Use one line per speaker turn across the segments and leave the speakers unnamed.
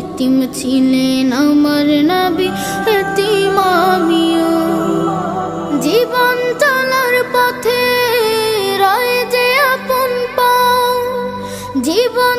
এতিম ছিলেন আমার নাবি এতিম আমিও। জীবন চলার পথে রয়ে যে আপন পাও জীবন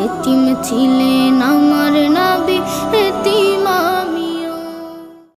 এতিম ছিলেন